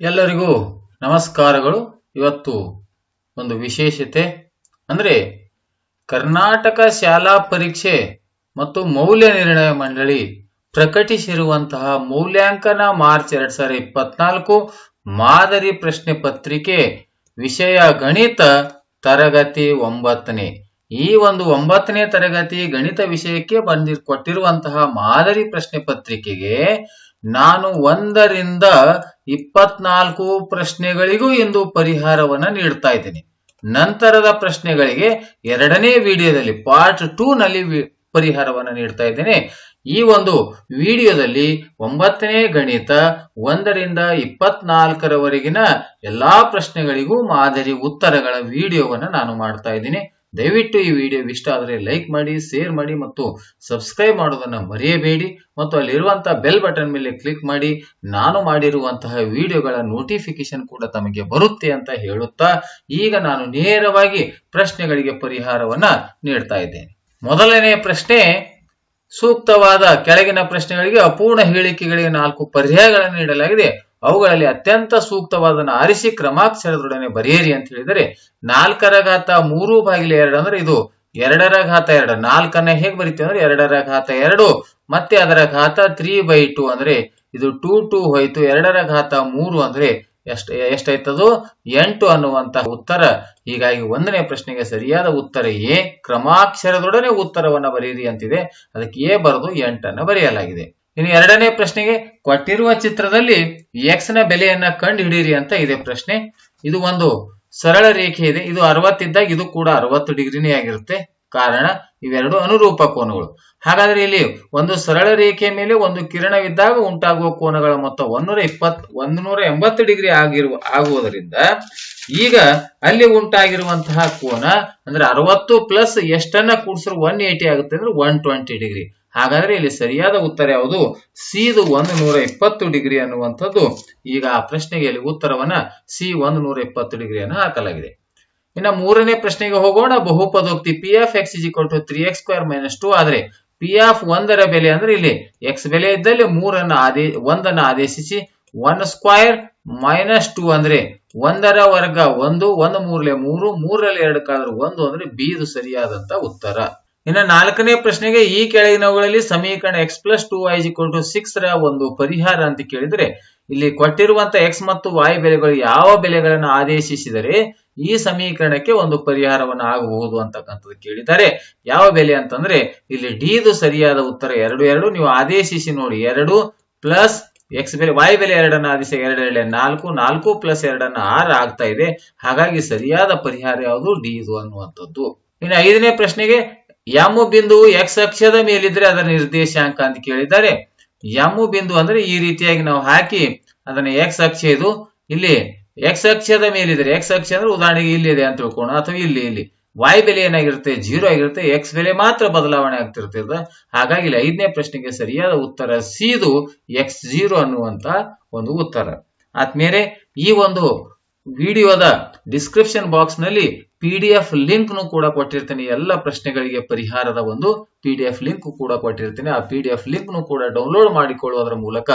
ಎಲ್ಲರಿಗೂ ನಮಸ್ಕಾರಗಳು. ಇವತ್ತು ಒಂದು ವಿಶೇಷತೆ, ಅಂದ್ರೆ ಕರ್ನಾಟಕ ಶಾಲಾ ಪರೀಕ್ಷೆ ಮತ್ತು ಮೌಲ್ಯ ನಿರ್ಣಯ ಮಂಡಳಿ ಪ್ರಕಟಿಸಿರುವಂತಹ ಮೌಲ್ಯಾಂಕನ ಮಾರ್ಚ್ ಎರಡ್ ಸಾವಿರದ ಇಪ್ಪತ್ನಾಲ್ಕು ಮಾದರಿ ಪ್ರಶ್ನೆ ಪತ್ರಿಕೆ ವಿಷಯ ಗಣಿತ ತರಗತಿ ಒಂಬತ್ತನೇ. ಈ ಒಂದು ಒಂಬತ್ತನೇ ತರಗತಿ ಗಣಿತ ವಿಷಯಕ್ಕೆ ಬಂದಿ ಕೊಟ್ಟಿರುವಂತಹ ಮಾದರಿ ಪ್ರಶ್ನೆ ಪತ್ರಿಕೆಗೆ ನಾನು ಒಂದರಿಂದ ಇಪ್ಪತ್ನಾಲ್ಕು ಪ್ರಶ್ನೆಗಳಿಗೂ ಇಂದು ಪರಿಹಾರವನ್ನ ನೀಡ್ತಾ ಇದ್ದೀನಿ. ನಂತರದ ಪ್ರಶ್ನೆಗಳಿಗೆ ಎರಡನೇ ವಿಡಿಯೋದಲ್ಲಿ ಪಾರ್ಟ್ ಟೂ ನಲ್ಲಿ ಪರಿಹಾರವನ್ನ ನೀಡ್ತಾ ಇದ್ದೇನೆ. ಈ ಒಂದು ವಿಡಿಯೋದಲ್ಲಿ ಒಂಬತ್ತನೇ ಗಣಿತ ಒಂದರಿಂದ ಇಪ್ಪತ್ನಾಲ್ಕರವರೆಗಿನ ಎಲ್ಲಾ ಪ್ರಶ್ನೆಗಳಿಗೂ ಮಾದರಿ ಉತ್ತರಗಳ ವಿಡಿಯೋವನ್ನ ನಾನು ಮಾಡ್ತಾ ಇದ್ದೀನಿ. ದಯವಿಟ್ಟು ಈ ವಿಡಿಯೋ ಇಷ್ಟ ಆದರೆ ಲೈಕ್ ಮಾಡಿ, ಶೇರ್ ಮಾಡಿ ಮತ್ತು ಸಬ್ಸ್ಕ್ರೈಬ್ ಮಾಡೋದನ್ನ ಮರೆಯಬೇಡಿ. ಮತ್ತು ಅಲ್ಲಿರುವಂತಹ ಬೆಲ್ ಬಟನ್ ಮೇಲೆ ಕ್ಲಿಕ್ ಮಾಡಿ. ನಾನು ಮಾಡಿರುವಂತಹ ವಿಡಿಯೋಗಳ ನೋಟಿಫಿಕೇಶನ್ ಕೂಡ ತಮಗೆ ಬರುತ್ತೆ ಅಂತ ಹೇಳುತ್ತಾ ಈಗ ನಾನು ನೇರವಾಗಿ ಪ್ರಶ್ನೆಗಳಿಗೆ ಪರಿಹಾರವನ್ನ ನೀಡ್ತಾ ಇದ್ದೇನೆ. ಮೊದಲನೆಯ ಪ್ರಶ್ನೆ, ಸೂಕ್ತವಾದ ಕೆಳಗಿನ ಪ್ರಶ್ನೆಗಳಿಗೆ ಅಪೂರ್ಣ ಹೇಳಿಕೆಗಳಿಗೆ ನಾಲ್ಕು ಪರ್ಯಾಯಗಳನ್ನು ನೀಡಲಾಗಿದೆ. ಅವುಗಳಲ್ಲಿ ಅತ್ಯಂತ ಸೂಕ್ತವಾದನ್ನು ಆರಿಸಿ ಕ್ರಮಾಕ್ಷರದೊಡನೆ ಬರೆಯಿರಿ ಅಂತ ಹೇಳಿದರೆ ನಾಲ್ಕರ ಘಾತ ಮೂರು ಬಾಗಿಲು ಎರಡು ಅಂದ್ರೆ ಇದು ಎರಡರ ಘಾತ ಎರಡು. ನಾಲ್ಕನ್ನ ಹೇಗೆ ಬರಿತೀವಿ ಅಂದ್ರೆ ಎರಡರ ಘಾತ ಎರಡು. ಮತ್ತೆ ಅದರ ಘಾತ ತ್ರೀ ಬೈ ಟು ಅಂದ್ರೆ ಇದು ಟೂ ಟೂ ಹೋಯ್ತು. ಎರಡರ ಘಾತ ಮೂರು ಅಂದ್ರೆ ಎಷ್ಟ ಎಷ್ಟಾಯ್ತದು ಎಂಟು ಅನ್ನುವಂತಹ ಉತ್ತರ. ಹೀಗಾಗಿ ಒಂದನೇ ಪ್ರಶ್ನೆಗೆ ಸರಿಯಾದ ಉತ್ತರ ಎ. ಕ್ರಮಾಕ್ಷರದೊಡನೆ ಉತ್ತರವನ್ನ ಬರೆಯಿರಿ ಅಂತಿದೆ. ಅದಕ್ಕೆ ಎ ಬರೆದು ಎಂಟನ್ನ ಬರೆಯಲಾಗಿದೆ. ಇನ್ನು ಎರಡನೇ ಪ್ರಶ್ನೆಗೆ ಕೊಟ್ಟಿರುವ ಚಿತ್ರದಲ್ಲಿ ಎಕ್ಸ್ನ ಬೆಲೆಯನ್ನ ಕಂಡು ಹಿಡೀರಿ ಅಂತ ಇದೆ ಪ್ರಶ್ನೆ. ಇದು ಒಂದು ಸರಳ ರೇಖೆ ಇದೆ. ಇದು ಅರವತ್ತಿದ್ದಾಗ ಇದು ಕೂಡ ಅರವತ್ತು ಡಿಗ್ರಿನೇ ಆಗಿರುತ್ತೆ. ಕಾರಣ ಇವೆರಡು ಅನುರೂಪ ಕೋನಗಳು. ಹಾಗಾದ್ರೆ ಇಲ್ಲಿ ಒಂದು ಸರಳ ರೇಖೆಯ ಮೇಲೆ ಒಂದು ಕಿರಣವಿದ್ದಾಗ ಉಂಟಾಗುವ ಕೋನಗಳ ಮೊತ್ತ ಒಂದೂರ ಇಪ್ಪತ್ ಒಂದೂರ ಎಂಬತ್ತು ಡಿಗ್ರಿ ಆಗಿರುವ, ಆಗುವುದರಿಂದ ಈಗ ಅಲ್ಲಿ ಉಂಟಾಗಿರುವಂತಹ ಕೋನ ಅಂದ್ರೆ ಅರವತ್ತು ಪ್ಲಸ್ ಎಷ್ಟನ್ನ ಕೂಡಿಸ್ರು ಒನ್ ಏಟಿ ಆಗುತ್ತೆ ಅಂದ್ರೆ ಒನ್ ಟ್ವೆಂಟಿ ಡಿಗ್ರಿ. ಹಾಗಾದ್ರೆ ಇಲ್ಲಿ ಸರಿಯಾದ ಉತ್ತರ ಯಾವುದು? ಸಿದು ಒಂದು ನೂರ ಇಪ್ಪತ್ತು ಡಿಗ್ರಿ ಅನ್ನುವಂಥದ್ದು. ಈಗ ಆ ಪ್ರಶ್ನೆಗೆ ಇಲ್ಲಿ ಉತ್ತರವನ್ನ ಸಿ ಒಂದು ನೂರ ಇಪ್ಪತ್ತು ಡಿಗ್ರಿಯನ್ನು ಹಾಕಲಾಗಿದೆ. ಇನ್ನ ಮೂರನೇ ಪ್ರಶ್ನೆಗೆ ಹೋಗೋಣ. ಬಹುಪದೋಕ್ತಿ P F X is to three X square minus two ಆದ್ರೆ ಪಿ ಎಫ್ ಒಂದರ ಬೆಲೆ ಅಂದ್ರೆ ಇಲ್ಲಿ ಎಕ್ಸ್ ಬೆಲೆ ಇದ್ದಲ್ಲಿ ಮೂರನ್ನ ಆದೇ, ಒಂದನ್ನ ಆದೇಶಿಸಿ ಒನ್ ಸ್ಕ್ವೈರ್ ಮೈನಸ್ ಟು ಅಂದ್ರೆ ಒಂದರ ವರ್ಗ ಒಂದು ಒಂದು ಮೂರಲೆ ಮೂರು, ಮೂರರಲ್ಲಿ ಎರಡು ಕಾದ್ರೆ ಒಂದು ಅಂದ್ರೆ ಬಿ ಇದು ಸರಿಯಾದಂತ ಉತ್ತರ. ಇನ್ನು ನಾಲ್ಕನೇ ಪ್ರಶ್ನೆಗೆ ಈ ಕೆಳಗಿನವುಗಳಲ್ಲಿ ಸಮೀಕರಣ X plus two Y to six ರ ಒಂದು ಪರಿಹಾರ ಅಂತ ಕೇಳಿದ್ರೆ, ಇಲ್ಲಿ ಕೊಟ್ಟಿರುವಂತ ಎಕ್ಸ್ ಮತ್ತು ವೈ ಬೆಲೆಗಳು ಯಾವ ಬೆಲೆಗಳನ್ನು ಆದೇಶಿಸಿದರೆ ಈ ಸಮೀಕರಣಕ್ಕೆ ಒಂದು ಪರಿಹಾರವನ್ನು ಆಗಬಹುದು ಅಂತಕ್ಕಂಥದ್ದು ಕೇಳಿದ್ದಾರೆ. ಯಾವ ಬೆಲೆ ಅಂತಂದ್ರೆ, ಇಲ್ಲಿ ಡಿದು ಸರಿಯಾದ ಉತ್ತರ ಎರಡು ಎರಡು. ನೀವು ಆದೇಶಿಸಿ ನೋಡಿ, ಎರಡು ಪ್ಲಸ್ ಎಕ್ಸ್ ಬೆಲೆ ವೈ ಬೆಲೆ ಎರಡನ್ನ ಆದೇಶ ಎರಡು ಎರಡು ನಾಲ್ಕು. ನಾಲ್ಕು ಪ್ಲಸ್ ಎರಡನ್ನ ಆರು ಆಗ್ತಾ ಇದೆ. ಹಾಗಾಗಿ ಸರಿಯಾದ ಪರಿಹಾರ ಯಾವುದು? ಡಿ ಇದು ಅನ್ನುವಂಥದ್ದು. ಇನ್ನು ಐದನೇ ಪ್ರಶ್ನೆಗೆ ಎಂ ಬಿಂದು ಎಕ್ಸ್ ಅಕ್ಷದ ಮೇಲಿದ್ರೆ ಅದರ ನಿರ್ದೇಶಾಂಕ ಅಂತ ಕೇಳಿದ್ದಾರೆ. ಎಂ ಬಿಂದು ಅಂದ್ರೆ ಈ ರೀತಿಯಾಗಿ ನಾವು ಹಾಕಿ ಅದನ್ನ ಎಕ್ಸ್ ಅಕ್ಷ ಇದು. ಇಲ್ಲಿ ಎಕ್ಸ್ ಅಕ್ಷದ ಮೇಲಿದ್ರೆ ಎಕ್ಸ್ ಅಕ್ಷ ಅಂದ್ರೆ ಉದಾಹರಣೆಗೆ ಇಲ್ಲಿದೆ ಅಂತ ತಿಳ್ಕೋಣ ಅಥವಾ ಇಲ್ಲಿ ಇಲ್ಲಿ. ವೈ ಬೆಲೆ ಏನಾಗಿರುತ್ತೆ? ಜೀರೋ ಆಗಿರುತ್ತೆ. ಎಕ್ಸ್ ಬೆಲೆ ಮಾತ್ರ ಬದಲಾವಣೆ ಆಗ್ತಿರ್ತದೆ. ಹಾಗಾಗಿ ಇಲ್ಲಿ ಐದನೇ ಪ್ರಶ್ನೆಗೆ ಸರಿಯಾದ ಉತ್ತರ ಸಿದು ಎಕ್ಸ್ ಜೀರೋ ಅನ್ನುವಂತ ಒಂದು ಉತ್ತರ. ಆದ್ಮೇಲೆ ಈ ಒಂದು ವಿಡಿಯೋದ ಡಿಸ್ಕ್ರಿಪ್ಷನ್ ಬಾಕ್ಸ್ನಲ್ಲಿ ಪಿ ಡಿ ಎಫ್ ಕೂಡ ಕೊಟ್ಟಿರ್ತೀನಿ. ಎಲ್ಲ ಪ್ರಶ್ನೆಗಳಿಗೆ ಪರಿಹಾರದ ಒಂದು ಪಿ ಲಿಂಕ್ ಕೂಡ ಕೊಟ್ಟಿರ್ತೀನಿ. ಆ ಪಿ ಡಿ ಎಫ್ ಲಿಂಕ್ ಕೂಡ ಡೌನ್ಲೋಡ್ ಮಾಡಿಕೊಳ್ಳುವುದರ ಮೂಲಕ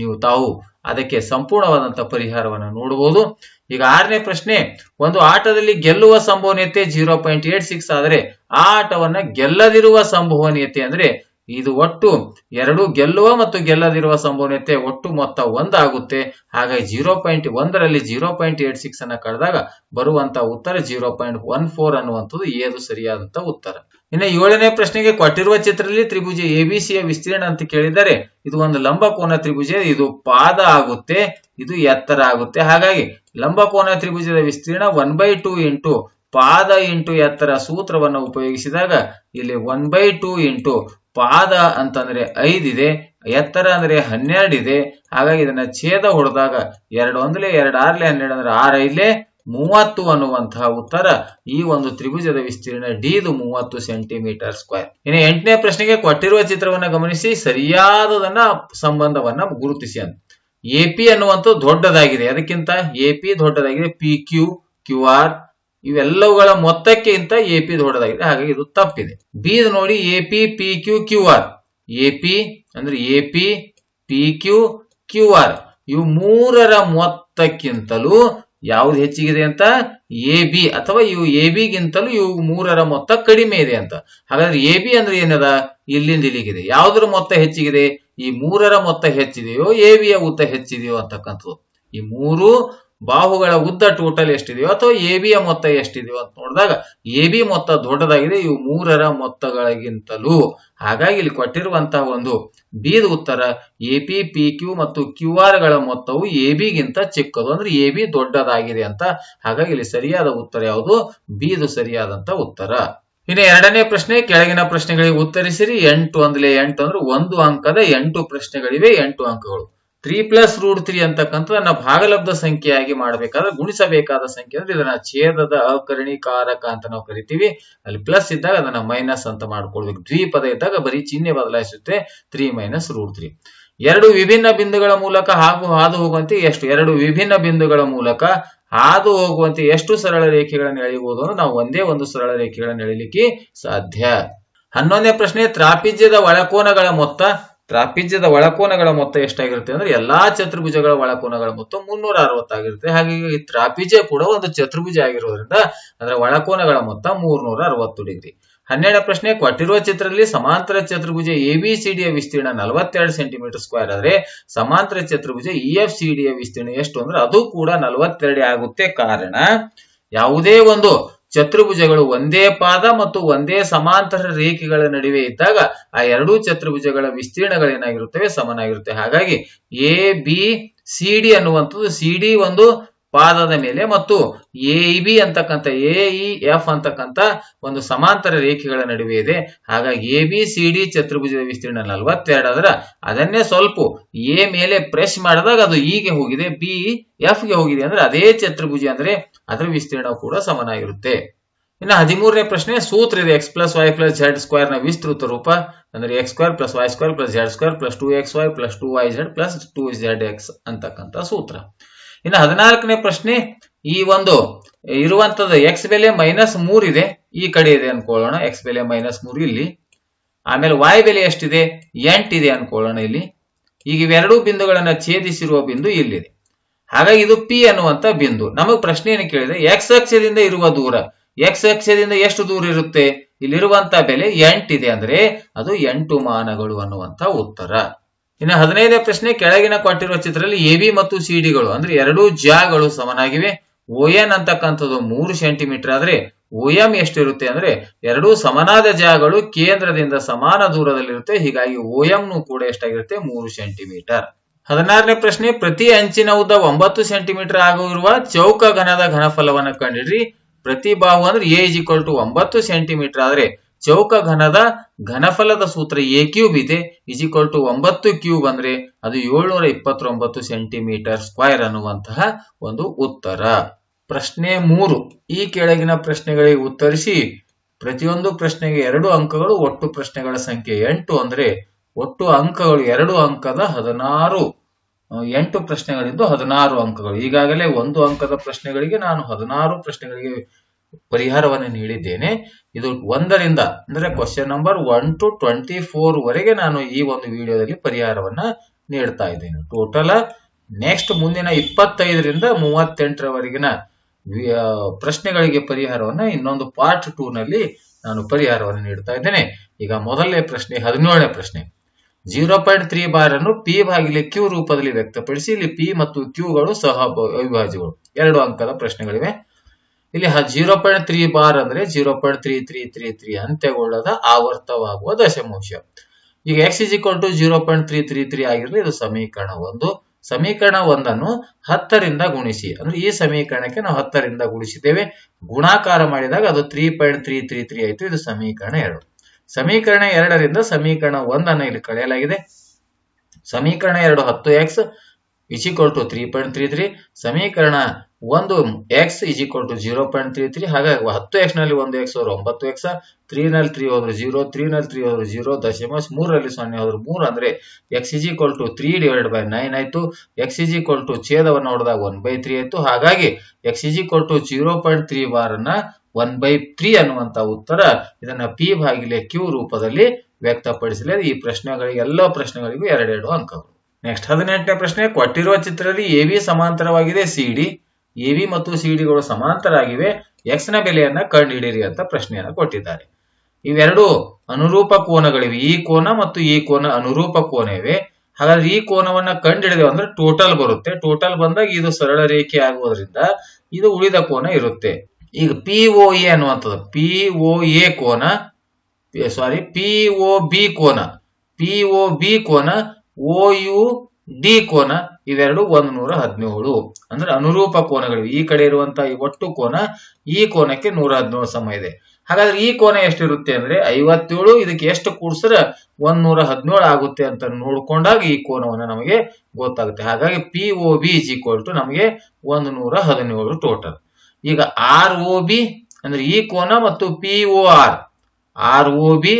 ನೀವು ತಾವು ಅದಕ್ಕೆ ಸಂಪೂರ್ಣವಾದಂತಹ ಪರಿಹಾರವನ್ನು ನೋಡಬಹುದು. ಈಗ ಆರನೇ ಪ್ರಶ್ನೆ, ಒಂದು ಆಟದಲ್ಲಿ ಗೆಲ್ಲುವ ಸಂಭವನೀಯತೆ ಜೀರೋ ಪಾಯಿಂಟ್ ಏಟ್ ಸಿಕ್ಸ್ ಆದರೆ ಆ ಆಟವನ್ನ ಗೆಲ್ಲದಿರುವ ಸಂಭವನೀಯತೆ ಅಂದ್ರೆ ಇದು ಒಟ್ಟು ಎರಡು ಗೆಲ್ಲುವ ಮತ್ತು ಗೆಲ್ಲದಿರುವ ಸಂಭವನೀಯತೆ ಒಟ್ಟು ಮೊತ್ತ ಒಂದಾಗುತ್ತೆ. ಹಾಗಾಗಿ ಜೀರೋ ಪಾಯಿಂಟ್ ಒಂದರಲ್ಲಿ ಜೀರೋ ಪಾಯಿಂಟ್ ಏಟ್ ಸಿಕ್ಸ್ ಅನ್ನ ಕಳೆದಾಗ ಬರುವಂತ ಉತ್ತರ ಜೀರೋ ಪಾಯಿಂಟ್ ಒನ್ ಫೋರ್ ಅನ್ನುವಂಥದ್ದು ಏದು ಸರಿಯಾದಂತ ಉತ್ತರ. ಇನ್ನು ಏಳನೇ ಪ್ರಶ್ನೆಗೆ ಕೊಟ್ಟಿರುವ ಚಿತ್ರದಲ್ಲಿ ತ್ರಿಭುಜ ಎಬಿಸಿಯ ವಿಸ್ತೀರ್ಣ ಅಂತ ಕೇಳಿದರೆ ಇದು ಒಂದು ಲಂಬಕೋನ ತ್ರಿಭುಜ, ಇದು ಪಾದ ಆಗುತ್ತೆ, ಇದು ಎತ್ತರ ಆಗುತ್ತೆ. ಹಾಗಾಗಿ ಲಂಬಕೋನ ತ್ರಿಭುಜದ ವಿಸ್ತೀರ್ಣ ಒನ್ ಬೈ ಟೂ ಇಂಟು ಪಾದ ಇಂಟು ಎತ್ತರ ಸೂತ್ರವನ್ನು ಉಪಯೋಗಿಸಿದಾಗ ಇಲ್ಲಿ ಒನ್ ಬೈ ಟೂ ಇಂಟು ಪಾದ ಅಂತಂದ್ರೆ ಐದಿದೆ ಎತ್ತರ ಅಂದ್ರೆ ಹನ್ನೆರಡಿದೆ ಹಾಗಾಗಿ ಇದನ್ನ ಛೇದ ಹೊಡೆದಾಗ ಎರಡು ಒಂದ್ಲೆ ಎರಡು, ಆರ್ಲೆ ಹನ್ನೆರಡು ಅಂದ್ರೆ ಆರ್ ಐದ್ಲೆ ಮೂವತ್ತು ಅನ್ನುವಂತಹ ಉತ್ತರ ಈ ಒಂದು ತ್ರಿಭುಜದ ವಿಸ್ತೀರ್ಣ ಡಿದು ಮೂವತ್ತು ಸೆಂಟಿಮೀಟರ್ ಸ್ಕ್ವೇರ್. ಇನ್ನು ಎಂಟನೇ ಪ್ರಶ್ನೆಗೆ ಕೊಟ್ಟಿರುವ ಚಿತ್ರವನ್ನ ಗಮನಿಸಿ, ಸರಿಯಾದದನ್ನ ಸಂಬಂಧವನ್ನ ಗುರುತಿಸಿ ಅಂತ. ಎ ಪಿ ಅನ್ನುವಂಥದ್ದು ದೊಡ್ಡದಾಗಿದೆ. ಅದಕ್ಕಿಂತ ಎ ಪಿ ದೊಡ್ಡದಾಗಿದೆ. P, Q Q, R. ಇವೆಲ್ಲವುಗಳ ಮೊತ್ತಕ್ಕಿಂತ ಎ ಪಿ ದೊಡ್ಡದಾಗಿದೆ. ಹಾಗಾಗಿ ಇದು ತಪ್ಪಿದೆ. ಬಿ ನೋಡಿ A P P Q Q R A P ಅಂದ್ರೆ A P P Q Q R ಇವು ಮೂರರ ಮೊತ್ತಕ್ಕಿಂತಲೂ ಯಾವ್ದು ಹೆಚ್ಚಿಗಿದೆ ಅಂತ? ಎ ಬಿ ಅಥವಾ ಇವು ಎ ಬಿಗಿಂತಲೂ ಇವು ಮೂರರ ಮೊತ್ತ ಕಡಿಮೆ ಇದೆ ಅಂತ. ಹಾಗಾದ್ರೆ ಎ ಬಿ ಅಂದ್ರೆ ಏನದ? ಇಲ್ಲಿಂದ ಇಲ್ಲಿಗಿದೆ. ಯಾವ್ದ್ರ ಮೊತ್ತ ಹೆಚ್ಚಿಗಿದೆ? ಈ ಮೂರರ ಮೊತ್ತ ಹೆಚ್ಚಿದೆಯೋ ಎ ಬಿಯ ಉತ್ತ ಹೆಚ್ಚಿದೆಯೋ ಅಂತಕ್ಕಂಥದ್ದು. ಈ ಮೂರು ಬಾಹುಗಳ ಉದ್ದ ಟೋಟಲ್ ಎಷ್ಟಿದೆಯೋ ಅಥವಾ ಎ ಬಿಯ ಮೊತ್ತ ಎಷ್ಟಿದೆಯೋ ಅಂತ ನೋಡಿದಾಗ ಎ ಬಿ ಮೊತ್ತ ದೊಡ್ಡದಾಗಿದೆ, ಇವು ಮೂರರ ಮೊತ್ತಗಳಿಗಿಂತಲೂ. ಹಾಗಾಗಿ ಇಲ್ಲಿ ಕೊಟ್ಟಿರುವಂತಹ ಒಂದು ಬೀದ ಉತ್ತರ ಎ ಪಿ ಪಿ ಕ್ಯೂ ಮತ್ತು ಕ್ಯೂ ಆರ್ಗಳ ಮೊತ್ತವು ಎ ಬಿಗಿಂತ ಚಿಕ್ಕದು, ಅಂದ್ರೆ ಎ ಬಿ ದೊಡ್ಡದಾಗಿದೆ ಅಂತ. ಹಾಗಾಗಿ ಇಲ್ಲಿ ಸರಿಯಾದ ಉತ್ತರ ಯಾವುದು? ಬೀದು ಸರಿಯಾದಂತ ಉತ್ತರ. ಇನ್ನು ಎರಡನೇ ಪ್ರಶ್ನೆ, ಕೆಳಗಿನ ಪ್ರಶ್ನೆಗಳಿಗೆ ಉತ್ತರಿಸಿರಿ. ಎಂಟು ಅಂದ್ರೆ ಎಂಟು ಅಂದ್ರೆ ಒಂದು ಅಂಕದ ಎಂಟು ಪ್ರಶ್ನೆಗಳಿವೆ, ಎಂಟು ಅಂಕಗಳು. ತ್ರೀ ಪ್ಲಸ್ ರೂಟ್ ತ್ರೀ ಅಂತಕ್ಕಂಥದ್ದನ್ನ ಭಾಗಲಬ್ಧ ಸಂಖ್ಯೆಯಾಗಿ ಮಾಡಬೇಕಾದ್ರೆ ಗುಣಿಸಬೇಕಾದ ಸಂಖ್ಯೆ ಅಂದ್ರೆ ಇದನ್ನ ಛೇದದ ಅಕರ್ಣಿಕಾರಕ ಅಂತ ನಾವು ಕರಿತೀವಿ. ಅಲ್ಲಿ ಪ್ಲಸ್ ಇದ್ದಾಗ ಅದನ್ನ ಮೈನಸ್ ಅಂತ ಮಾಡ್ಕೊಳ್ಬೇಕು. ದ್ವಿಪದ ಇದ್ದಾಗ ಬರೀ ಚಿಹ್ನೆ ಬದಲಾಯಿಸುತ್ತೆ. Three minus root three. ಎರಡು ವಿಭಿನ್ನ ಬಿಂದುಗಳ ಮೂಲಕ ಹಾಗು ಹಾದು ಹೋಗುವಂತೆ ಎಷ್ಟು? ಎರಡು ವಿಭಿನ್ನ ಬಿಂದುಗಳ ಮೂಲಕ ಹಾದು ಹೋಗುವಂತೆ ಎಷ್ಟು ಸರಳ ರೇಖೆಗಳನ್ನು ಎಳೆಯಬಹುದು ನಾವು ಒಂದೇ ಒಂದು ಸರಳ ರೇಖೆಗಳನ್ನು ಎಳಿಲಿಕ್ಕೆ ಸಾಧ್ಯ. ಹನ್ನೊಂದನೇ ಪ್ರಶ್ನೆ, ತ್ರಾಪಿಜ್ಯದ ಒಳಕೋನಗಳ ಮೊತ್ತ ತ್ರಾಪಿಜ್ಯದ ಒಳಕೋನಗಳ ಮೊತ್ತ ಎಷ್ಟಾಗಿರುತ್ತೆ ಅಂದ್ರೆ ಎಲ್ಲಾ ಚತುರ್ಭುಜಗಳ ಒಳಕೋನಗಳ ಮೊತ್ತ ಮುನ್ನೂರ ಅರವತ್ತಾಗಿರುತ್ತೆ. ಹಾಗಾಗಿ ಈ ತ್ರಾಪಿಜ್ಯ ಕೂಡ ಒಂದು ಚತುರ್ಭುಜ ಆಗಿರೋದ್ರಿಂದ ಅದರ ಒಳಕೋನಗಳ ಮೊತ್ತ ಮೂರ್ನೂರ ಅರವತ್ತು ಡಿಗ್ರಿ. ಹನ್ನೆರಡು ಪ್ರಶ್ನೆ, ಕೊಟ್ಟಿರುವ ಚಿತ್ರದಲ್ಲಿ ಸಮಾಂತರ ಚತುರ್ಭುಜ ಎ ಬಿ ಸಿ ವಿಸ್ತೀರ್ಣ ನಲವತ್ತೆರಡು ಸೆಂಟಿಮೀಟರ್ ಸ್ಕ್ವೇರ್ ಆದ್ರೆ ಸಮಾಂತರ ಚತುರ್ಭುಜ ಇ ಎಫ್ ಸಿ ವಿಸ್ತೀರ್ಣ ಎಷ್ಟು ಅಂದ್ರೆ ಅದು ಕೂಡ ನಲವತ್ತೆರಡು ಆಗುತ್ತೆ. ಕಾರಣ, ಯಾವುದೇ ಒಂದು ಚತುರ್ಭುಜಗಳು ಒಂದೇ ಪಾದ ಮತ್ತು ಒಂದೇ ಸಮಾಂತರ ರೇಖೆಗಳ ನಡುವೆ ಇದ್ದಾಗ ಆ ಎರಡೂ ಚತುರ್ಭುಜಗಳ ವಿಸ್ತೀರ್ಣಗಳೇನಾಗಿರುತ್ತವೆ ಸಮನಾಗಿರುತ್ತೆ. ಹಾಗಾಗಿ ಎ ಬಿ ಸಿ ಡಿ ಅನ್ನುವಂಥದ್ದು ಸಿ ಡಿ ಒಂದು ಪಾದದ ಮೇಲೆ ಮತ್ತು ಎ ಬಿ ಅಂತಕ್ಕಂಥ ಎ ಇ ಎಫ್ ಅಂತಕ್ಕಂಥ ಒಂದು ಸಮಾಂತರ ರೇಖೆಗಳ ನಡುವೆ ಇದೆ. ಹಾಗಾಗಿ ಎ ಬಿ ಸಿ ಡಿ ಚತುರ್ಭುಜದ ವಿಸ್ತೀರ್ಣ ನಲವತ್ತೆರಡು ಆದ್ರೆ ಅದನ್ನೇ ಸ್ವಲ್ಪ ಎ ಮೇಲೆ ಪ್ರೆಸ್ ಮಾಡಿದಾಗ ಅದು ಇಗೆ ಹೋಗಿದೆ ಬಿ ಎಫ್ಗೆ ಹೋಗಿದೆ ಅಂದ್ರೆ ಅದೇ ಚತುರ್ಭುಜ ಅಂದ್ರೆ ಅದರ ವಿಸ್ತೀರ್ಣ ಕೂಡ ಸಮನಾಗಿರುತ್ತೆ. ಇನ್ನು ಹದಿಮೂರನೇ ಪ್ರಶ್ನೆ, ಸೂತ್ರ ಇದೆ X plus Y plus Z ಸ್ಕ್ವೇರ್ನ ವಿಸ್ತೃತ ರೂಪ. ಅಂದ್ರೆ X square plus Y square plus Z square plus two X Y plus two Y Z plus two Z X ಅಂತಕ್ಕಂಥ ಸೂತ್ರ. ಇನ್ನು ಹದಿನಾಲ್ಕನೇ ಪ್ರಶ್ನೆ ಈ ಒಂದು ಇರುವಂತದ್ದು ಎಕ್ಸ್ ಬೆಲೆ ಮೈನಸ್ ಮೂರ್ ಇದೆ, ಈ ಕಡೆ ಇದೆ ಅನ್ಕೊಳ್ಳೋಣ ಎಕ್ಸ್ ಬೆಲೆ ಮೈನಸ್ ಮೂರ್ ಇಲ್ಲಿ. ಆಮೇಲೆ ವಾಯ್ ಬೆಲೆ ಎಷ್ಟಿದೆ? ಇದೆ ಅನ್ಕೊಳ್ಳೋಣ ಇಲ್ಲಿ. ಈಗ ಇವೆರಡೂ ಬಿಂದುಗಳನ್ನ ಛೇದಿಸಿರುವ ಬಿಂದು ಇಲ್ಲಿದೆ. ಹಾಗಾಗಿ ಇದು ಪಿ ಅನ್ನುವಂತ ಬಿಂದು. ನಮಗ್ ಪ್ರಶ್ನೆ ಏನು ಕೇಳಿದ್ರೆ ಎಕ್ಸ್ ಅಕ್ಷದಿಂದ ಇರುವ ದೂರ. ಎಕ್ಸ್ ಅಕ್ಷದಿಂದ ಎಷ್ಟು ದೂರ ಇರುತ್ತೆ? ಇಲ್ಲಿರುವಂತ ಬೆಲೆ ಎಂಟಿದೆ ಅಂದ್ರೆ ಅದು ಎಂಟು ಮಾನಗಳು ಅನ್ನುವಂತ ಉತ್ತರ. ಇನ್ನು ಹದಿನೈದನೇ ಪ್ರಶ್ನೆ ಕೆಳಗಿನ ಕೊಟ್ಟಿರುವ ಚಿತ್ರದಲ್ಲಿ ಎ ಬಿ ಮತ್ತು ಸಿ ಡಿಗಳು ಅಂದ್ರೆ ಎರಡೂ ಜಾಗಳು ಸಮನಾಗಿವೆ. ಓ ಎನ್ ಅಂತಕ್ಕಂಥದ್ದು ಮೂರು ಸೆಂಟಿಮೀಟರ್ ಆದ್ರೆ ಓ ಎಂ ಎಷ್ಟಿರುತ್ತೆ ಅಂದ್ರೆ ಎರಡೂ ಸಮನಾದ ಜಾಗಗಳು ಕೇಂದ್ರದಿಂದ ಸಮಾನ ದೂರದಲ್ಲಿರುತ್ತೆ. ಹೀಗಾಗಿ ಓ ನೂ ಕೂಡ ಎಷ್ಟಾಗಿರುತ್ತೆ? ಮೂರು ಸೆಂಟಿಮೀಟರ್. ಹದಿನಾರನೇ ಪ್ರಶ್ನೆ, ಪ್ರತಿ ಅಂಚಿನ ಉದ್ದ ಒಂಬತ್ತು ಸೆಂಟಿಮೀಟರ್ ಆಗಿರುವ ಚೌಕ ಘನದ ಘನಫಲವನ್ನು ಕಂಡಿಡ್ರಿ. ಪ್ರತಿ ಬಾಹು ಅಂದ್ರೆ ಎ ಇಸ್ ಈಕ್ವಲ್ ಟು ಒಂಬತ್ತು ಸೆಂಟಿಮೀಟರ್ ಆದ್ರೆ ಚೌಕ ಘನದ ಘನಫಲದ ಸೂತ್ರ ಎ ಕ್ಯೂಬ್ ಇದೆ. ಇಸ್ ಈಕ್ವಲ್ ಟು ಒಂಬತ್ತು ಕ್ಯೂಬ್ ಅಂದ್ರೆ ಅದು ಏಳ್ನೂರ ಇಪ್ಪತ್ತೊಂಬತ್ತು ಸೆಂಟಿಮೀಟರ್ ಸ್ಕ್ವೇರ್ ಅನ್ನುವಂತಹ ಒಂದು ಉತ್ತರ. ಪ್ರಶ್ನೆ ಮೂರು. ಈ ಕೆಳಗಿನ ಪ್ರಶ್ನೆಗಳಿಗೆ ಉತ್ತರಿಸಿ, ಪ್ರತಿಯೊಂದು ಪ್ರಶ್ನೆಗೆ ಎರಡು ಅಂಕಗಳು, ಒಟ್ಟು ಪ್ರಶ್ನೆಗಳ ಸಂಖ್ಯೆ ಎಂಟು ಅಂದ್ರೆ ಒಟ್ಟು ಅಂಕಗಳು ಎರಡು ಅಂಕದ ಹದಿನಾರು. ಎಂಟು ಪ್ರಶ್ನೆಗಳಿದ್ದು ಹದಿನಾರು ಅಂಕಗಳು. ಈಗಾಗಲೇ ಒಂದು ಅಂಕದ ಪ್ರಶ್ನೆಗಳಿಗೆ ನಾನು ಹದಿನಾರು ಪ್ರಶ್ನೆಗಳಿಗೆ ಪರಿಹಾರವನ್ನು ನೀಡಿದ್ದೇನೆ. ಇದು ಒಂದರಿಂದ, ಅಂದ್ರೆ question number one to twenty four ವರೆಗೆ ನಾನು ಈ ಒಂದು ವಿಡಿಯೋದಲ್ಲಿ ಪರಿಹಾರವನ್ನ ನೀಡ್ತಾ ಇದ್ದೇನೆ. ಟೋಟಲ್ ನೆಕ್ಸ್ಟ್ ಮುಂದಿನ ಇಪ್ಪತ್ತೈದರಿಂದ ಮೂವತ್ತೆಂಟರವರೆಗಿನ ಪ್ರಶ್ನೆಗಳಿಗೆ ಪರಿಹಾರವನ್ನ ಇನ್ನೊಂದು ಪಾರ್ಟ್ ಟೂ ನಲ್ಲಿ ನಾನು ಪರಿಹಾರವನ್ನು ನೀಡ್ತಾ ಇದ್ದೇನೆ. ಈಗ ಮೊದಲನೇ ಪ್ರಶ್ನೆ, ಹದಿನೇಳನೇ ಪ್ರಶ್ನೆ. ಜೀರೋ ಪಾಯಿಂಟ್ ತ್ರೀ ಬಾರ್ ಅನ್ನು ಪಿ ಭಾಗಿಲೆ ಕ್ಯೂ ರೂಪದಲ್ಲಿ ವ್ಯಕ್ತಪಡಿಸಿ ಇಲ್ಲಿ ಪಿ ಮತ್ತು ಕ್ಯೂಗಳು ಸಹ ಅವಿಭಾಜ್ಯಗಳು. ಎರಡು ಅಂಕದ ಪ್ರಶ್ನೆಗಳಿವೆ. ಇಲ್ಲಿ ಜೀರೋ ಪಾಯಿಂಟ್ ತ್ರೀ ಬಾರ್ ಅಂದ್ರೆ zero point three three three three ಅಂತ್ಯಗೊಳ್ಳದ ಆವರ್ತವಾಗುವ ದಶಮಾಂಶ ಈಗ X is equal to zero point three three three ಆಗಿರಲಿ, ಇದು ಸಮೀಕರಣ ಒಂದು. ಸಮೀಕರಣ ಒಂದನ್ನು ಹತ್ತರಿಂದ ಗುಣಿಸಿ. ಅಂದ್ರೆ ಈ ಸಮೀಕರಣಕ್ಕೆ ನಾವು ಹತ್ತರಿಂದ ಗುಣಿಸಿದ್ದೇವೆ. ಗುಣಾಕಾರ ಮಾಡಿದಾಗ ಅದು three point three three three ಆಯ್ತು. ಇದು ಸಮೀಕರಣ ಎರಡು. ಸಮೀಕರಣ ಎರಡರಿಂದ ಸಮೀಕರಣ ಒಂದನ್ನು ಇಲ್ಲಿ ಕಳೆಯಲಾಗಿದೆ. ಸಮೀಕರಣ ಎರಡು ಹತ್ತು X is equal to three point three three ಸಮೀಕರಣ ಒಂದು X is equal to zero point three three ಹಾಗಾಗಿ ಹತ್ತು ಎಕ್ಸ್ನಲ್ಲಿ ಒಂದು ಎಕ್ಸ್ ಹೋದ್ರೆ ಒಂಬತ್ತು ಎಕ್ಸ್ ತ್ರೀ ನಲ್ಲಿ ತ್ರೀ ಹೋದ್ರೆ ಜೀರೋ ತ್ರೀ ನಲ್ಲಿ ತ್ರೀ ಹೋದ್ರೆ ಜೀರೋ ದಶಮಾಂಶ ಮೂರರಲ್ಲಿ ಸೊನ್ನೆ ಹೋದ್ರೆ ಮೂರು ಅಂದ್ರೆ X is equal to three divide by nine ಆಯ್ತು. ಎಕ್ಸ್ ಇಸ್ ಈಕ್ವಲ್ ಟು ಛೇದವನ್ನು ನೋಡಿದಾಗ ಒನ್ ಬೈ ತ್ರೀ ಆಯ್ತು. ಹಾಗಾಗಿ X is equal to zero point three bar ಅನ್ನ ಒನ್ ಬೈ ತ್ರೀ ಅನ್ನುವಂತ ಉತ್ತರ ಇದನ್ನ ಪಿ ಬಾಗಿಲೆ ಕ್ಯೂ ರೂಪದಲ್ಲಿ ವ್ಯಕ್ತಪಡಿಸಲೇ ಈ ಪ್ರಶ್ನೆಗಳಿಗೆ, ಎಲ್ಲ ಪ್ರಶ್ನೆಗಳಿಗೂ ಎರಡೆರಡು ಅಂಕಗಳು. ನೆಕ್ಸ್ಟ್ ಹದಿನೆಂಟನೇ ಪ್ರಶ್ನೆ, ಕೊಟ್ಟಿರುವ ಚಿತ್ರದಲ್ಲಿ ಎ ಬಿ ಸಮಾಂತರವಾಗಿದೆ ಸಿ ಡಿ ಎ ಬಿ ಮತ್ತು ಸಿ ಡಿಗಳು ಸಮಾಂತರಾಗಿವೆ ಎಕ್ಸ್ನ ಬೆಲೆಯನ್ನ ಕಂಡುಹಿಡಿಯಿರಿ ಅಂತ ಪ್ರಶ್ನೆಯನ್ನು ಕೊಟ್ಟಿದ್ದಾರೆ. ಇವೆರಡು ಅನುರೂಪ ಕೋನಗಳಿವೆ. ಈ ಕೋನ ಮತ್ತು ಈ ಕೋನ ಅನುರೂಪ ಕೋನ ಇವೆ ಹಾಗಾದ್ರೆ ಈ ಕೋನವನ್ನ ಕಂಡುಹಿಡಿದೇವೆ ಅಂದ್ರೆ ಟೋಟಲ್ ಬರುತ್ತೆ. ಟೋಟಲ್ ಬಂದಾಗ ಇದು ಸರಳ ರೇಖೆ ಆಗುವುದರಿಂದ ಇದು ಉಳಿದ ಕೋನ ಇರುತ್ತೆ. ಈಗ ಪಿ ಒ ಎ ಅನ್ನುವಂಥದ್ದು ಪಿ ಒ ಎ ಕೋನ ಸಾರಿ ಪಿ ಒ ಬಿ ಕೋನ ಪಿ ಒ ಬಿ ಕೋನ ಒ ಯು ಡಿ ಕೋನ ಇವೆರಡು ಒಂದ್ ನೂರ ಹದಿನೇಳು. ಅಂದ್ರೆ ಅನುರೂಪ ಕೋನಗಳು ಈ ಕಡೆ ಇರುವಂತ ಈ ಒಟ್ಟು ಕೋನ ಈ ಕೋನಕ್ಕೆ ನೂರ ಹದಿನೇಳು ಸಮ ಇದೆ. ಹಾಗಾದ್ರೆ ಈ ಕೋನ ಎಷ್ಟಿರುತ್ತೆ ಅಂದ್ರೆ ಐವತ್ತೇಳು. ಇದಕ್ಕೆ ಎಷ್ಟು ಕೂಡ್ಸ್ರ ಒಂದ್ ನೂರ ಹದಿನೇಳು ಆಗುತ್ತೆ ಅಂತ ನೋಡ್ಕೊಂಡಾಗ ಈ ಕೋನವನ್ನು ನಮಗೆ ಗೊತ್ತಾಗುತ್ತೆ. ಹಾಗಾಗಿ P O B is equal to ನಮಗೆ ಒಂದು ನೂರ ಹದಿನೇಳು ಟೋಟಲ್ ಈಗ ಆರ್ ಒ ಬಿ ಅಂದ್ರೆ ಈ ಕೋನ ಮತ್ತು P O R R O B